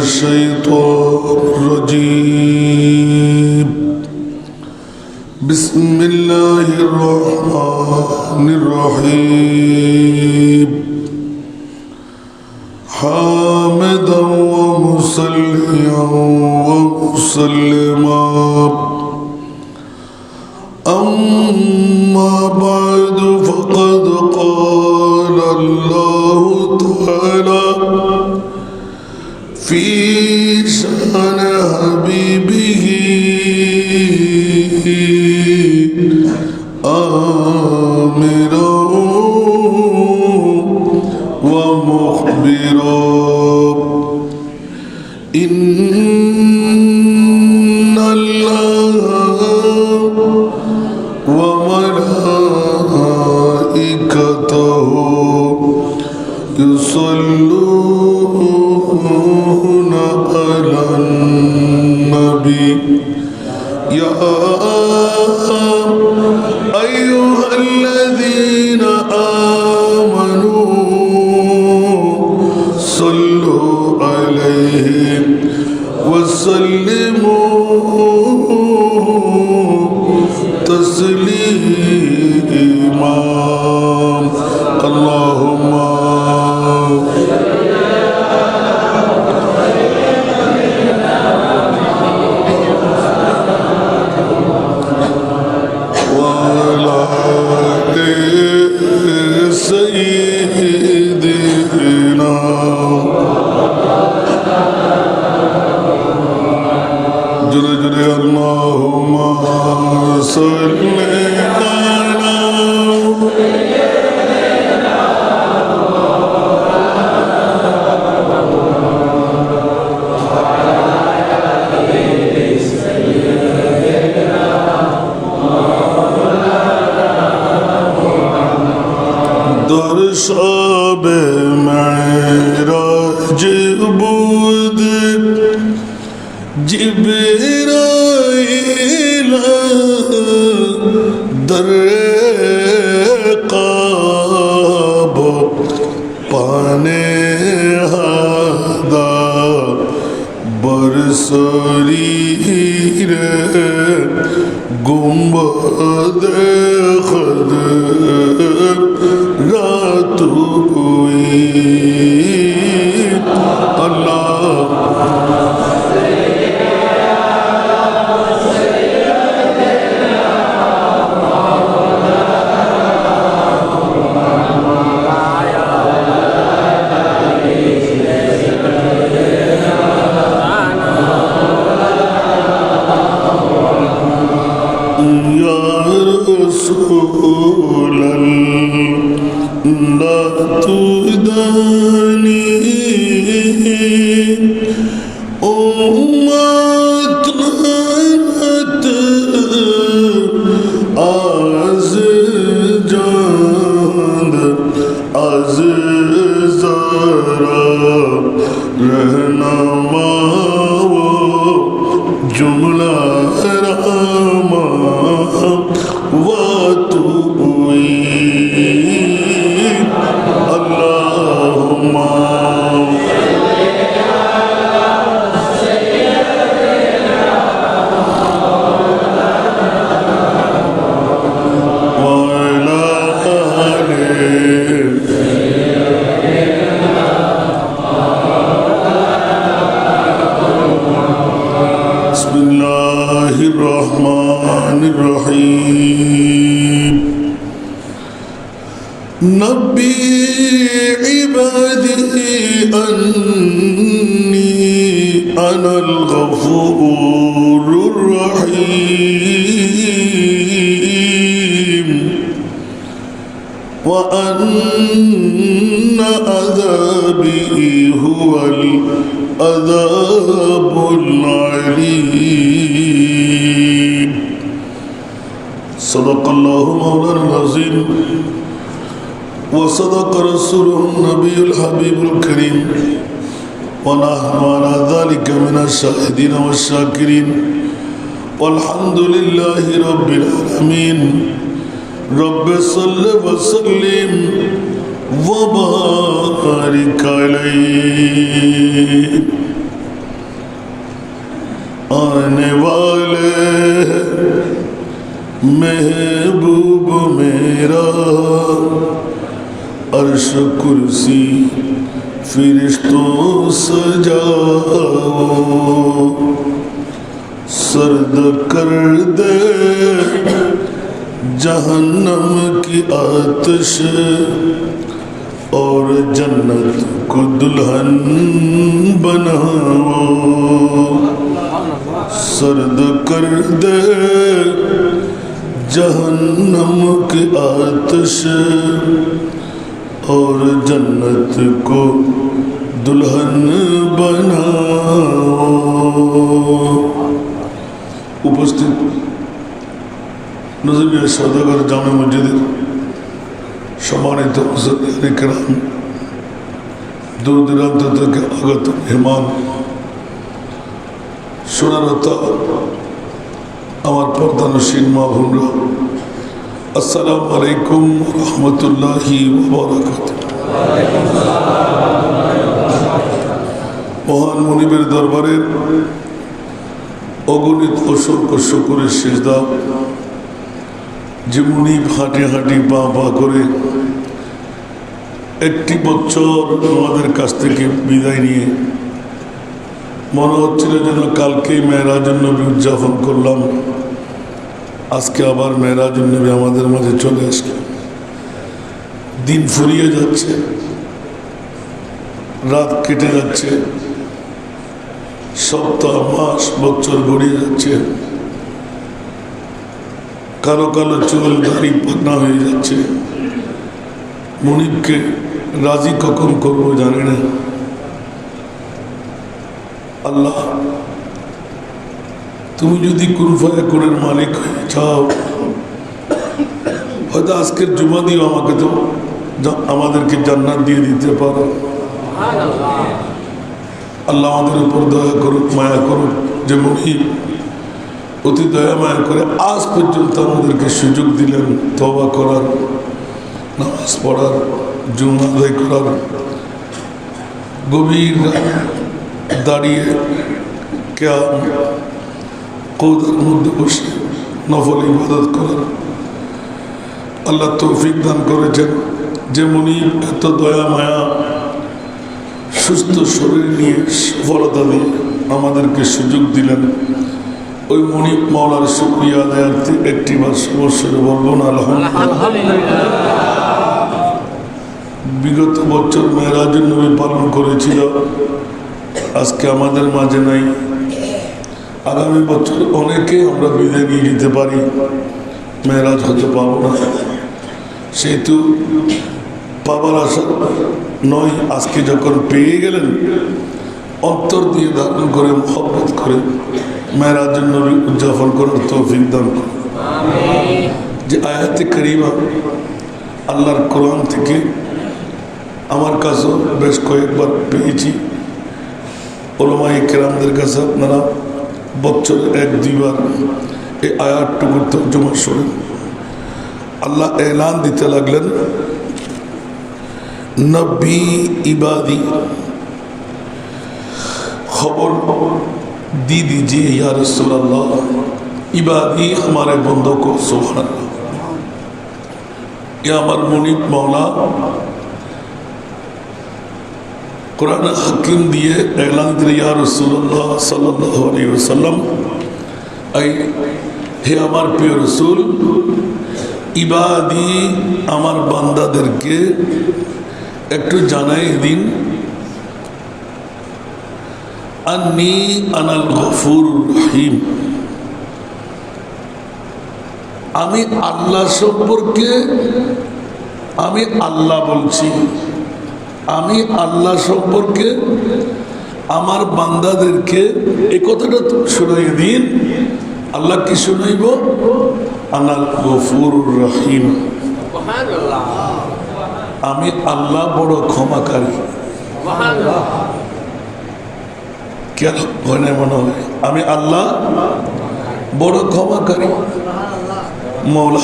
الشيطان الرجيم. بسم الله الرحمن الرحيم. حامدا ومصليا ومسلما. أما بعد النبي يا أيها الذين آمنوا صلوا عليه وسلموا تسليما 吗 صدق الله مولانا العظيم. وصدق رسوله النبي الحبيب الكريم. ونحن على ذلك من الشاهدين والشاكرين. والحمد لله رب العالمين. رب صل وسلم وبارك عليه. آنے والے महबूब मेरा, अर्श कुर्सी फिर तो सजाओ। सर्द कर दे जहन्नम की आतश और जन्नत को दुल्हन बनाओ। सर्द कर दे जहन्नम की आतश और जन्नत को दुल्हन बनाओ। উপস্থিত নজরুল সদাগর জামে মসজিদের সম্মানিত মুসলিম দূর দূরান্ত থেকে আগত মেহমান সোনারতা আমার পর্দানসীন মা ভুনরা আসসালামু আলাইকুম রহমতুল্লাহি মহান মনিবের দরবারের অগণিত অসংখ্য শকুরের শেষ দাও যে মুনিব হাঁটি হাঁটি পা পা করে একটি বছর আমাদের কাছ থেকে বিদায় নিয়ে মনে হচ্ছিল যেন কালকে মেয়েরাজুল নবী উদযাপন করলাম। আজকে আবার মেয়েরাজুল নবী আমাদের মাঝে চলে আসলো। দিন ফুরিয়ে যাচ্ছে, রাত কেটে যাচ্ছে, সপ্তাহ, মাস, বছর গড়িয়ে যাচ্ছে। কালো কালো চুল, দাড়ি পাকনা হয়ে যাচ্ছে। মনিবকে রাজি কখন করব জানি না। আল্লাহ, তুমি যদি কুরফায় কোরের মালিক হয়ে যাও, হয়তো আজকের জুমা দিও আমাকে তো আমাদেরকে জান্নাত দিয়ে দিতে পারো। আল্লাহ আমাদের উপর দয়া করুক, মায়া করুক, যে মহিব অতি দয়া মায়া করে আজ পর্যন্ত আমাদেরকে সুযোগ দিলেন তবা করার, নামাজ পড়ার, জুম আদায় করার। গভীর দাঁড়িয়ে কেয়া কৌদার মধ্যে বসে নফল ইবাদত করার আল্লাহ তৌফিক দান করেছেন। যে এত দয়া মায়া সুস্থ শরীর নিয়ে সফলতা দিয়ে আমাদেরকে সুযোগ দিলেন, ওই মনিব মাওলার শুক্রিয়া আদায়ার্থে একটি বার সমস্যার বলব না বিগত বছর মেয়েরাজুল নবী পালন করেছিল। আজকে আমাদের মাঝে নাই। আগামী বছর অনেকে আমরা বিদায় নিয়ে যেতে পারি। মেয়েরাজ হতে পাবো না। সেহেতু পাবার আশা নয়, আজকে যখন পেয়ে গেলেন, অন্তর দিয়ে ধারণ করে, মহব্বত করে মেয়েরাজের নবী উদযাপন করার তৌফিক দান যে আয়াতে করিমা আল্লাহর কোরআন থেকে আমার কাছেও বেশ কয়েকবার পেয়েছি। ওলমাই কেরামদের কাছে আপনারা বছর এক দুইবার এই আয়াতটুকুর তর্জমা শোনেন আল্লাহ এলান দিতে লাগলেন নবী ইবাদি खबर दी दीजिए या रसूल अल्लाह इबादी हमारे बंदों को सुबहान या अमर मुनीब मौला কোরআন হাকিম দিয়ে এলান দিলে ইয়া রসুল্লাহ সাল্লাম এই হে আমার প্রিয় রসুল, ইবাদি আমার বান্দাদেরকে একটু জানাই দিন। আন্নি আনাল গফুর রহিম। আমি আল্লাহ সম্পর্কে, আমি আল্লাহ বলছি। আমি আল্লাহ সম্পর্কে আমার বান্দাদেরকে এই কথাটা শুনাই দিন। আল্লাহ কি শুনাইব? আনাল গফুর রহিম। আমি আল্লাহ বড় ক্ষমাকারী। কেন? মনে হয়। আমি আল্লাহ বড় ক্ষমাকারী। মৌলা,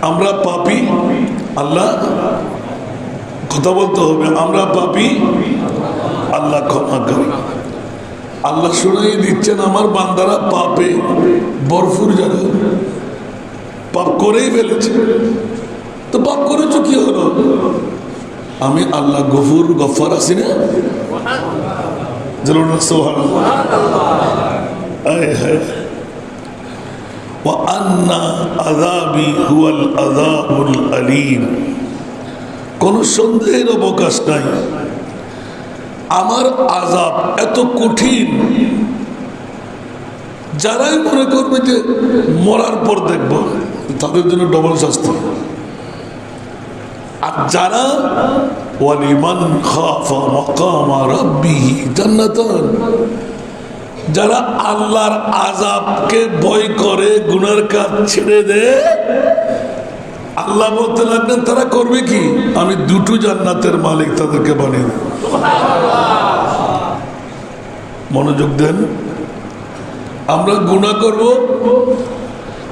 আমরা পাপি। আল্লাহ কথা বলতে হবে, আমরা পাপি। আল্লাহ ক্ষমাকারী আল্লাহ শুনাই দিচ্ছেন, আমার বান্দারা পাপে বরফুর যারা। পাপ করেই ফেলেছে। তো পাপ করেছ কি হলো? আমি আল্লাহ গফুর, গফার আছি না? জরুর সোহান আয় হায় কোন সন্দেহের অবকাশ নাই। আমার আজাব এত কঠিন, যারাই মনে করবে যে মরার পর দেখব, তাদের জন্য ডবল শাস্তি। আর যারা যারা আল্লাহর আজাবকে ভয় করে, গুনার কাজ ছেড়ে দেয় আল্লাহ বলতে লাগলেন, তারা করবে কি? আমি দুটো জান্নাতের মালিক তাদেরকে বানিয়ে মনোযোগ দেন। আমরা গুণা করব।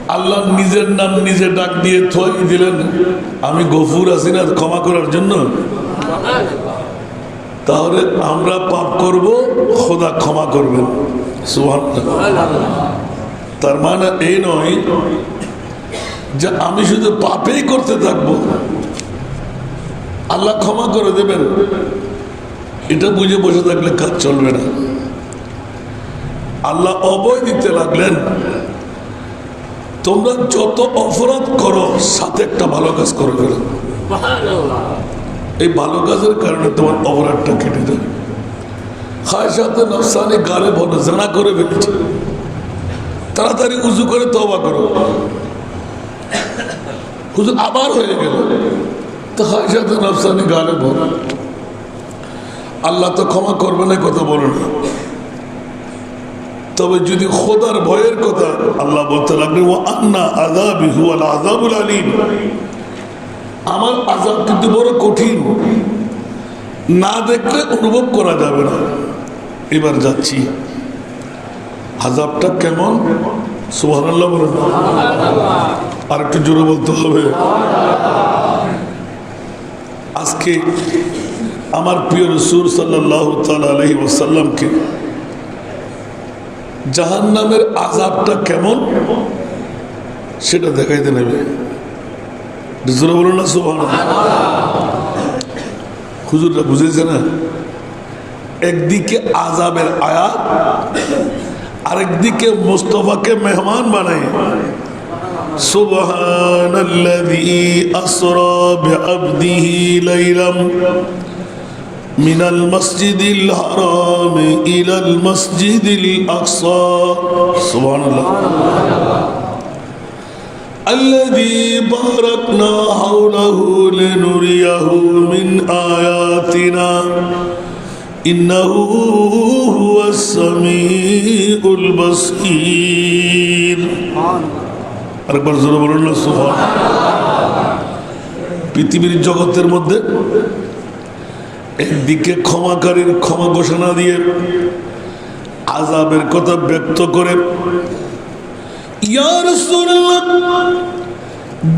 আল্লাহ নিজের নাম নিজে ডাক দিয়ে থই দিলেন। আমি গফুর আছি না, ক্ষমা করার জন্য। তাহলে আমরা পাপ করব, খোদা ক্ষমা করবেন। সুহান তার মানে এই নয় যে আমি শুধু পাপেই করতে থাকব। আল্লাহ ক্ষমা করে দেবেন। এটা বুঝে বসে থাকলে কাজ চলবে না। আল্লাহ অবয় দিতে লাগলেন। তোমরা যত অপরাধ করো, সাথে একটা ভালো কাজ করো ফেলো। এই ভালো কাজের কারণে তোমার অপরাধটা কেটে যাবে খায় সাথে নফসানি গালে বলো জানা করে ফেলেছে। তাড়াতাড়ি উজু করে তবা করো। হুজুর আবার হয়ে গেল। তো গালে বলো আল্লাহ তো ক্ষমা করবে না কথা বলো না। তবে যদি খোদার ভয়ের কথা আল্লাহ বলতে লাগবে ও আন্না আজাবি আজাবুল আলিম। আমার আজাব কিন্তু বড় কঠিন। না দেখলে অনুভব করা যাবে না। এবার যাচ্ছি। আজাবটা কেমন? সুহান আল্লাহ আর একটু জোরে বলতে হবে। আজকে আমার প্রিয় রসুর সাল্লাহ জাহান নামের আজাবটা কেমন সেটা দেখাইতে নেবে। জোরে বলুন না হুজুররা বুঝেছে না? একদিকে আজাবের আয়াত, আরেকদিকে মুস্তফাকে মেহমান বানাই سبحان الذي أسرى بعبده ليلا من المسجد الحرام إلى المسجد الأقصى. سبحان الله الذي باركنا حوله لنريه من آياتنا. إنه هو السميع البصير. আরেকবার জোরে বলুন না সুফান পৃথিবীর জগতের মধ্যে একদিকে ক্ষমাকারীর ক্ষমা ঘোষণা দিয়ে আজাবের কথা ব্যক্ত করে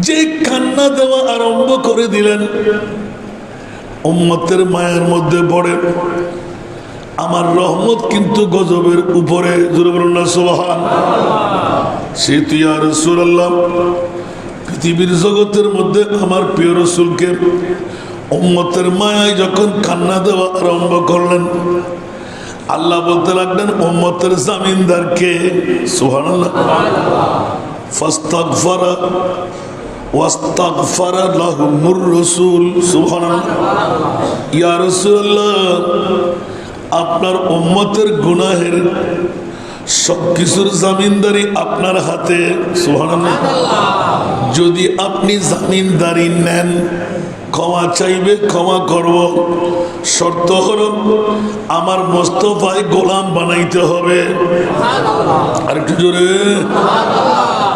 যে কান্না দেওয়া আরম্ভ করে দিলেন, উম্মতের মায়ের মধ্যে পড়ে। আমার রহমত কিন্তু গজবের উপরে, জোরে বলুন সে তুই আর রসুল্লাহ পৃথিবীর জগতের মধ্যে আমার প্রিয় রসুলকে উম্মতের মায়ায় যখন কান্না দেওয়া আরম্ভ করলেন, আল্লাহ বলতে লাগলেন, উম্মতের জামিনদারকে সোহান রাসূল ইয়া আপনার উম্মতের গুনাহের সব কিছুর জামিনদারি আপনার হাতে যদি আপনি জামিনদারি নেন, ক্ষমা চাইবে, ক্ষমা করব। শর্ত হল, আমার মোস্তফায় গোলাম বানাইতে হবে। আর একটু জোরে।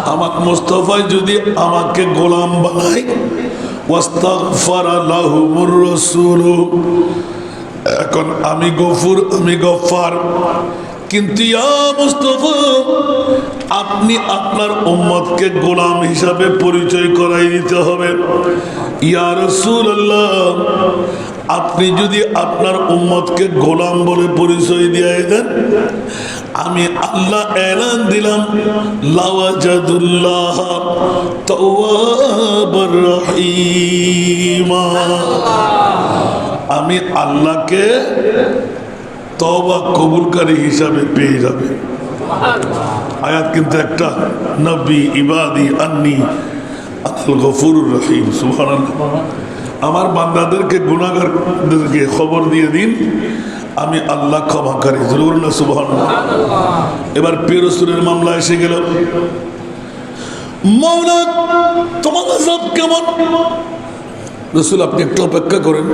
আমার মোস্তফায় যদি আমাকে গোলাম বানাই এখন আমি গফুর, আমি গফার কিন্তু আপনি আপনার উম্মতকে গোলাম হিসাবে পরিচয় করাই দিতে হবে। ইয়া রাসূলুল্লাহ, আপনি যদি আপনার উম্মতকে গোলাম বলে পরিচয় দিয়ে দেন, আমি আল্লাহ এলান দিলাম, লাওয়াজাদুল্লাহ তাওয়াবার আমি আল্লাহকে তবা কবুলকারী হিসাবে পেয়ে যাবে। আয়াত কিন্তু একটা, নবী ইবাদি আন্নি আল গফুরুর রহিম সুবহানাল্লাহ। আমার বান্দাদেরকে গুণাগারদেরকে খবর দিয়ে দিন, আমি আল্লাহ ক্ষমাকারী, জরুর না সুবহান এবার পেরসুরের মামলা এসে গেল। মৌলা তোমার কেমন? রসুল, আপনি একটু অপেক্ষা করেন।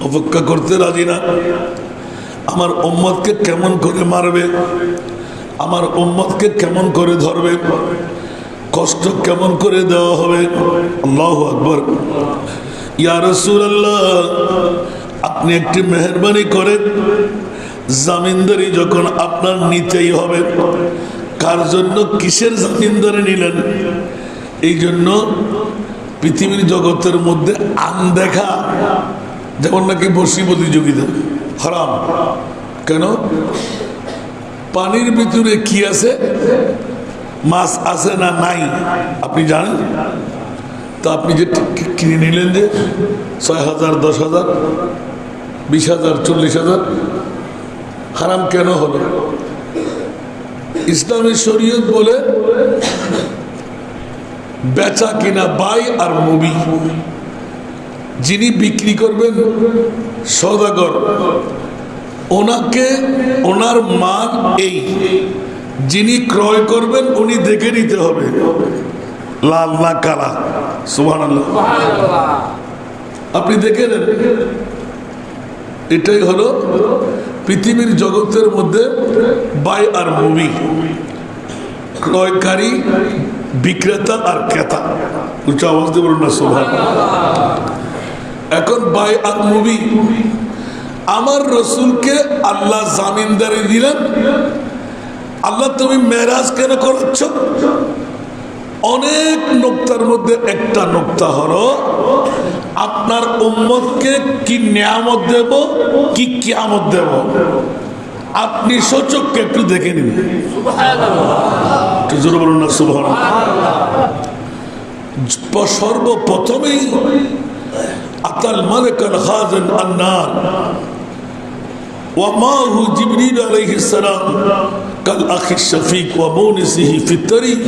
অপেক্ষা করতে রাজি না। আমার উম্মতকে কেমন করে মারবে? আমার উম্মতকে কেমন করে ধরবে? কষ্ট কেমন করে দেওয়া হবে? আল্লাহ আকবর। ইয়া রাসূলুল্লাহ, আপনি একটি মেহরবানি করে জামিনদারি যখন আপনার নিতেই হবে, কার জন্য কিসের জামিনদারি নিলেন? এই জন্য পৃথিবীর জগতের মধ্যে আন দেখা, যেমন নাকি বসি প্রতিযোগিতা। হারাম। কেন? পানির ভিতরে কি আছে? মাছ আছে না নাই? আপনি জানেন? তা আপনি যে কিনে নিলেন যে ছয় হাজার, দশ হাজার, বিশ হাজার, চল্লিশ হাজার, হারাম কেন হলো? ইসলামের শরীয়ত বলে, বেচা কিনা বাই আর মুবি। যিনি বিক্রি করবেন, সদাগর। ওনাকে, ওনার মান এই। যিনি ক্রয় করবেন, উনি দেখে নিতে হবে। লাল না কালা। সুহান আপনি দেখে নেন। এটাই হলো পৃথিবীর জগতের মধ্যে বাই আর মুভি ক্রয়কারী, বিক্রেতা আর ক্রেতা। উচ্চ আওয়াজ বলুন না সোভান এখন বাই আর মুভি। আমার রসুলকে আল্লাহ জামিনদারি দিলেন। আল্লাহ তুমি মেরাজ কেন করাচ্ছ? অনেক নোক্তার মধ্যে একটা নোক্তা হলো, আপনার উম্মতকে কি নিয়ামত দেব, কি কিয়ামত দেব? আপনি সচককে একটু দেখে নিন। সর্বপ্রথমেই أتى الملك الخازن النار. ومعه جبريل عليه السلام كالأخ الشفيق ومونسه في الطريق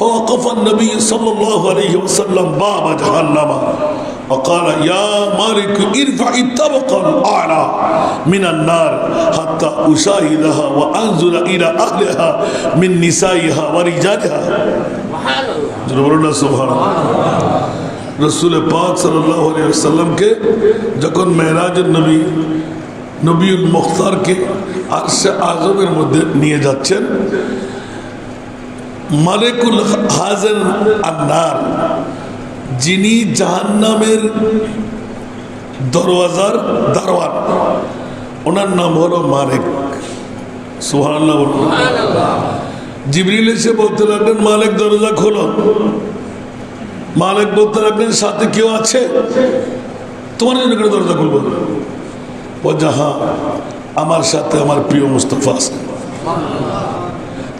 فوقف النبي صلى الله عليه وسلم باب جهنم. وقال يا مالك ارفع الطبق الأعلى من النار حتى أشاهدها وانزل إلى أهلها من نسائها ورجالها. سبحان الله. سبحان الله. রসুল পাক সাল্লামকে যখন মেহরাজের নবী নবীল মুখতারকে আরশে আজমের মধ্যে নিয়ে যাচ্ছেন মালিকুল হাজেন আন্নার যিনি জাহান্নামের দরওয়াজার দারওয়ান ওনার নাম হলো মালিক। বলুন। জিবরিল এসে বলতে লাগলেন মালিক দরজা খোলো। মালিক বলতে লাগলেন সাথে কেউ আছে? তোমার জন্য করে দরজা খুলবো। বলছে হ্যাঁ আমার সাথে আমার প্রিয় মুস্তফা আছে।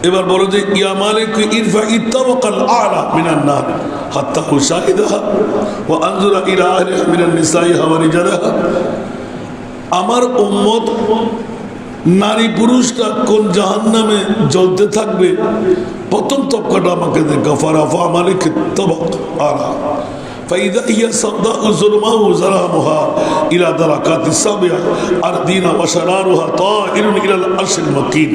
এবার বলো যে, ইয়া মালিক, ইরফা ইত্তাবাকাল আলা মিনান নার, হাত্তা উশাহিদাহা ওয়া আনজুরা ইলা আহলিহা মিনান নিসাইহা ওয়া আমার উম্মত নারী পুরুষরা কোন জাহান্নামে জ্বলতে থাকবে প্রথম তবকাটা আমাকে দেখা ফারাফা মালিক তবক আলা فإذا هي سوداء ظلماء زرامها إلى دركات السابعة أرضين وشرارها طائر إلى العرش المكين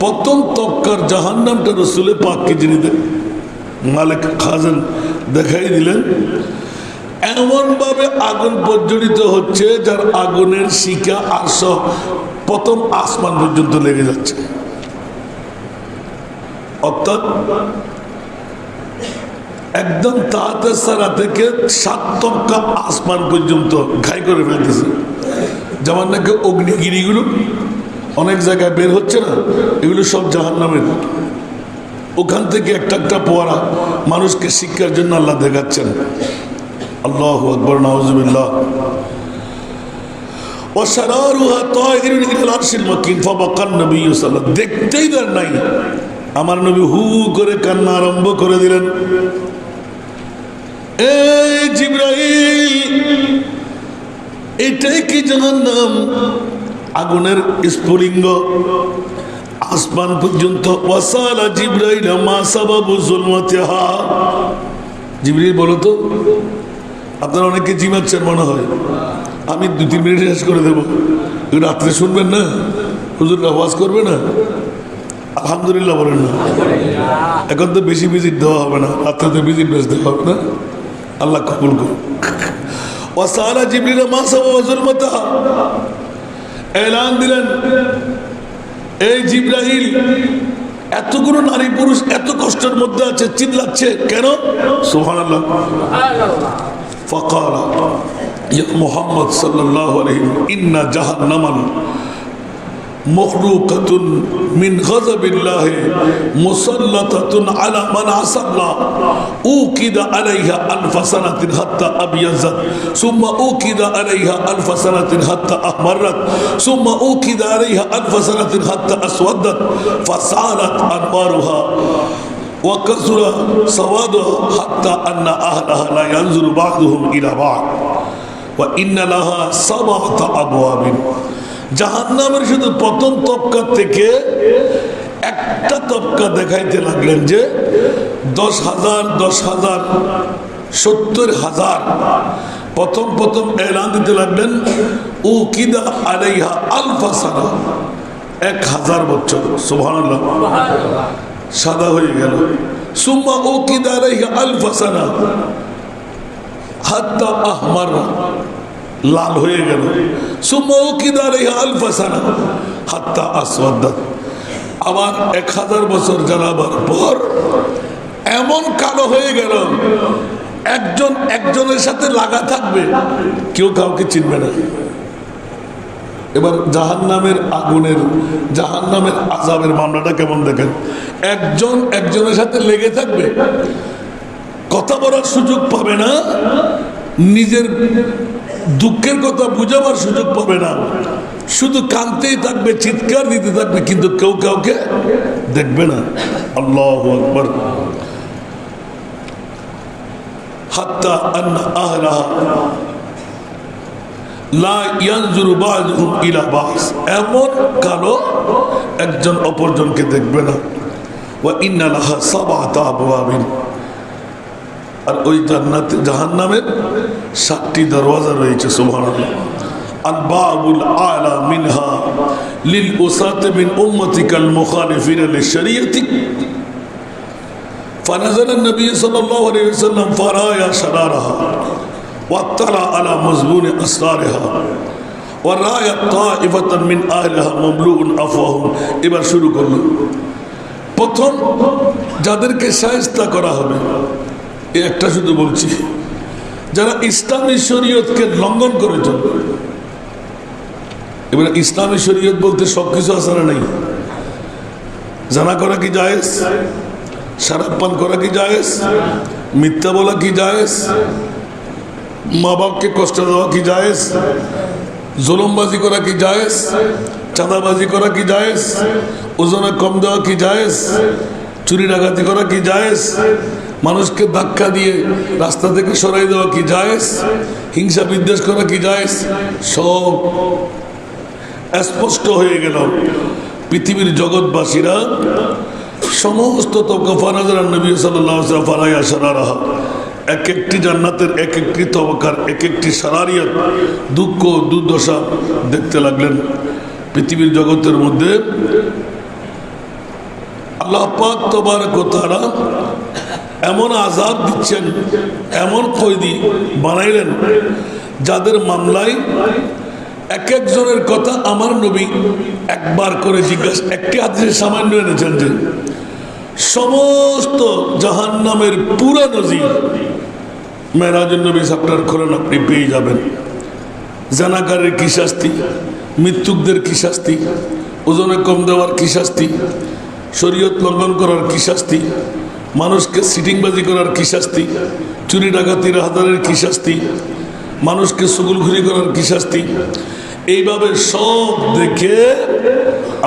প্রথম তবকার জাহান্নামটা রসুলে পাককে যিনি দে- মালিক খাজেন দেখাই দিলেন এমন ভাবে আগুন প্রজ্বলিত হচ্ছে যার আগুনের শিকা আস প্রথম আসমান পর্যন্ত লেগে যাচ্ছে। অর্থাৎ একদম তাহাতে সারা থেকে সাত তবকা আসমান পর্যন্ত ঘাই করে ফেলতেছে। যেমন নাকি অগ্নিগিরিগুলো অনেক জায়গায় বের হচ্ছে না, এগুলো সব জাহান নামের ওখান থেকে একটা একটা পোয়ারা মানুষকে শিক্ষার জন্য আল্লাহ দেখাচ্ছেন। আল্লাহ আকবর নওয়াজবিল্লাহ দেখতেই দেন নাই। আমার নবী হু করে কান্না আরম্ভ করে দিলেন। এই এটাই কি জাহান্নাম? আগুনের স্ফুলিঙ্গ। আসমান পর্যন্ত, ওয়াসালা জিব্রাইল, মা আপনারা অনেকে জিমাচ্ছেন মনে হয়। আমি দু, তিন মিনিট শেষ করে দেবো। রাত্রে শুনবেন না? হুজুর আওয়াজ করবে না? আলহামদুলিল্লাহ বলেন না। এখন তো বেশি ভিজিট দেওয়া হবে না। রাত্রে তো ভিজিট বেশ দেওয়া হবে না। আল্লাহ কবুল করুন ওয়াসালা জিবরিল মা সাবাবু জুলমাতিহা এলান দিলেন, এই জিব্রাহিল এতগুলো নারী পুরুষ এত কষ্টের মধ্যে আছে, চিল্লাচ্ছে কেন? সুহান فقال يا محمد صلى الله عليه وسلم إن جهنم مخلوقة من غضب الله مسلطة على من عصى الله أوكد عليها ألف سنة حتى أبيزت ثم أوكد عليها ألف سنة حتى أحمرت ثم أوكد عليها ألف سنة حتى أسودت فسالت أنوارها وكثر سوادها حتى أن أهلها لا ينظر بعضهم إلى بعض وإن لها سبعة أبواب জাহান্নামের শুধু প্রথম তবকা থেকে একটা তবকা দেখাইতে লাগলেন যে দশ হাজার দশ হাজার সত্তর হাজার প্রথম প্রথম এলান দিতে লাগলেন ও কিদা আলাইহা আলফা সারা এক হাজার বছর সুবহানাল্লাহ সাদা হয়ে গেল। সুম্মা ও কিদা আলাইহা আলফা সানা। হাত্তা আহমার লাল হয়ে গেল। সুম্মা ও কিদা আলাইহা আলফা সানা। হাত্তা আসওয়াদাত আমার এক হাজার বছর জানাবার পর এমন কালো হয়ে গেল, একজন একজনের সাথে লাগা থাকবে, কেউ কাউকে চিনবে না। এবার জাহান নামের আগুনের জাহান নামের আজাবের মামলাটা কেমন দেখেন? একজন একজনের সাথে লেগে থাকবে, কথা বলার সুযোগ পাবে না, নিজের দুঃখের কথা বুঝাবার সুযোগ পাবে না। শুধু কানতেই থাকবে, চিৎকার দিতে থাকবে, কিন্তু কেউ কাউকে দেখবে না। আল্লাহ আকবর। হাত্তা আন্না লা ইয়ানজুরু বা'দুহুম ইলা বা'স এমন কালো একজন অপরজনকে দেখবে না ওয়া ইন্না লাহা সাবআতা আবওয়াবিন আর ওই জান্নাতে জাহান্নামের সাতটি দরওয়াজা রয়েছে সুবহানাল্লাহ আল বাবুল আলা মিনহা লিল উসাত মিন উম্মতিকাল মুখালিফিন লিশরিয়তিক فنزل النبي صلى الله عليه وسلم فرايا شرارها واطلع على مزبون أسرارها ورأى طائفة من أهلها مملوء أفواههم এবার শুরু করলো প্রথম যাদেরকে সায়স্তা করা হবে এ একটা শুধু বলছি যারা ইসলামী শরীয়তকে লঙ্ঘন করে চলবে এবার ইসলামী শরীয়ত বলতে সব কিছু আছে না নেই জানা করা কি জায়েজ শারাপ পান করা কি জায়েজ মিথ্যা বলা কি জায়েজ মা বাপকে কষ্ট দেওয়া কি জায়েজ? জুলমবাজি করা কি জায়েজ? চাঁদাবাজি করা কি জায়েজ? ওজনে কম দেওয়া কি জায়েজ? চুরি ডাকাতি করা কি জায়েজ? মানুষকে ধাক্কা দিয়ে রাস্তা থেকে সরাই দেওয়া কি জায়েজ? হিংসা বিদ্বেষ করা কি জায়েজ? সব স্পষ্ট হয়ে গেল পৃথিবীর জগৎবাসীরা। সমস্ত তবকা ফারাজার নবী সাল্লাহ ফারাই আসারা এক একটি জান্নাতের এক একটি তবকার এক একটি সারারিয়াত দুঃখ, দুর্দশা দেখতে লাগলেন। পৃথিবীর জগতের মধ্যে আল্লাহ পাক তোমার কোথারা এমন আজাদ দিচ্ছেন, এমন কয়দি বানাইলেন, যাদের মামলায় এক একজনের কথা আমার নবী একবার করে জিজ্ঞাসা একটি আদেশে সামান্য এনেছেন যে সমস্ত জাহান নামের পুরা নজির মেরাজুল নবী সাপ্টার খোলেন, আপনি পেয়ে যাবেন। জানাকারের কি শাস্তি? মৃত্যুকদের কি শাস্তি? ওজনে কম দেওয়ার কি শাস্তি? শরীয়ত লঙ্ঘন করার কি শাস্তি? মানুষকে সিটিংবাজি করার কি শাস্তি? চুরি ডাকাতির হাজারের কি শাস্তি? মানুষকে সুগুলঘুরি করার কি শাস্তি? এইভাবে সব দেখে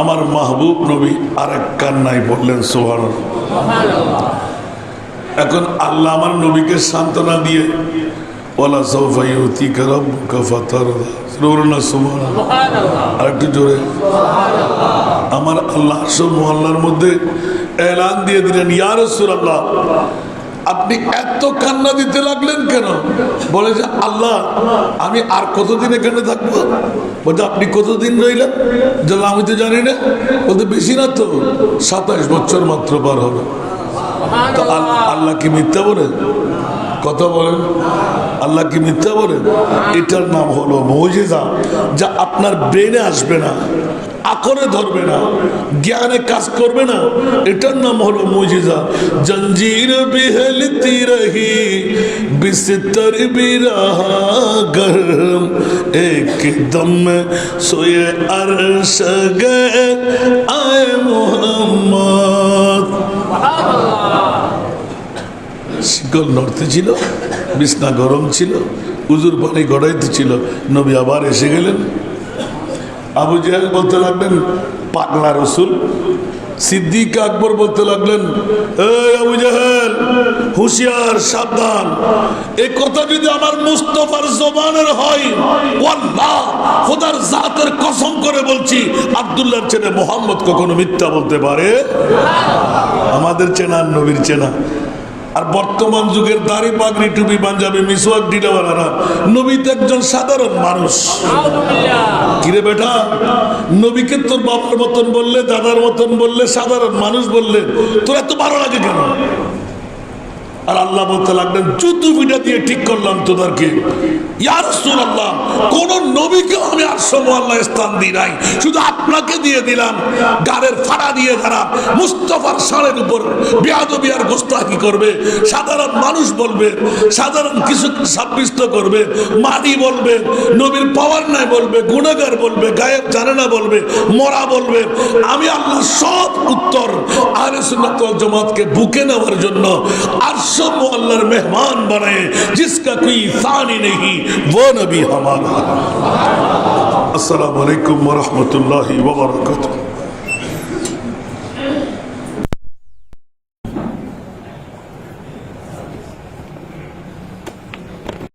আমার মাহবুব নবী আরেক কান্নাই বললেন সোহান এখন আল্লাহ আমার নবীকে সান্ত্বনা দিয়ে ওলা সৌফাইতি করব কফাতার না সুমান আর একটু জোরে। আমার আল্লাহ সব মহল্লার মধ্যে এলান দিয়ে দিলেন ইয়ার আল্লাহ আপনি এত কান্না দিতে লাগলেন কেন? বলে যে, আল্লাহ, আমি আর কতদিন এখানে থাকব? বলতে আপনি কতদিন রইলেন? যেন আমি তো জানি না। বলতে বেশি না তো, সাতাশ বছর মাত্র পার হবে। তো আল- আল্লাহ কি মিথ্যা বলেন কথা বলেন। আল্লাহ কি মিথ্যা বলেন এটার নাম হলো মৌজিজা, যা আপনার ব্রেনে আসবে না আকরে ধরবে না, জ্ঞানে কাজ করবে না। এটার নাম হলো মজিজা। জঞ্জির বিহলতি রহি বিস্তর বিরহা একদম সোয়ে আরশ গে আয় মোহাম্মদ। শিকল নড়তে ছিল বিছনা গরম ছিল, উজুর পানি গড়াইতে ছিল নবী আবার এসে গেলেন। আবু জাহেল বলতে লাগলেন, পাগলা রসুল। সিদ্দিক আকবর বলতে লাগলেন আবু জাহেল, হুঁশিয়ার, সাবধান। এই কথা যদি আমার মুস্তফার জবানের হয় খোদার জাতের কসম করে বলছি, আব্দুল্লাহর ছেলে মোহাম্মদ কখনো মিথ্যা বলতে পারে? আমাদের চেনা নবীর চেনা। আর বর্তমান যুগের দাড়ি পাগড়ি টুপি পাঞ্জাবি মিসওয়াক ডিলাওয়ালারা নবী তো একজন সাধারণ মানুষ। কিরে বেটা? নবীকে তোর বাবার মতন বললে দাদার মতন বললে সাধারণ মানুষ বললে তোর এত ভালো লাগে কেন? আর আল্লাহ বলতে লাগলেন চুতু পিঠা দিয়ে ঠিক করলাম তোদেরকে কোন নবীকে আমি আর আল্লাহ স্থান দিই নাই। শুধু আপনাকে দিয়ে দিলাম। গাড়ের ফাড়া দিয়ে যারা মুস্তফার সারের উপর বেয়াদবি আর গোস্তাকি করবে, সাধারণ মানুষ বলবে, সাধারণ কিছু সাব্যস্ত করবে, মাটি বলবে, নবীর পাওয়ার নাই বলবে, গুণাগার বলবে, গায়েব জানে না বলবে, মরা বলবে। আমি আল্লাহ সব উত্তর আহলে সুন্নাত জামাতকে বুকে নেওয়ার জন্য سب وہ اللہ مہمان بنے، جس کا کوئی ثانی نہیں، وہ نبی ہمارا۔ السلام علیکم ورحمۃ اللہ وبرکاتہ۔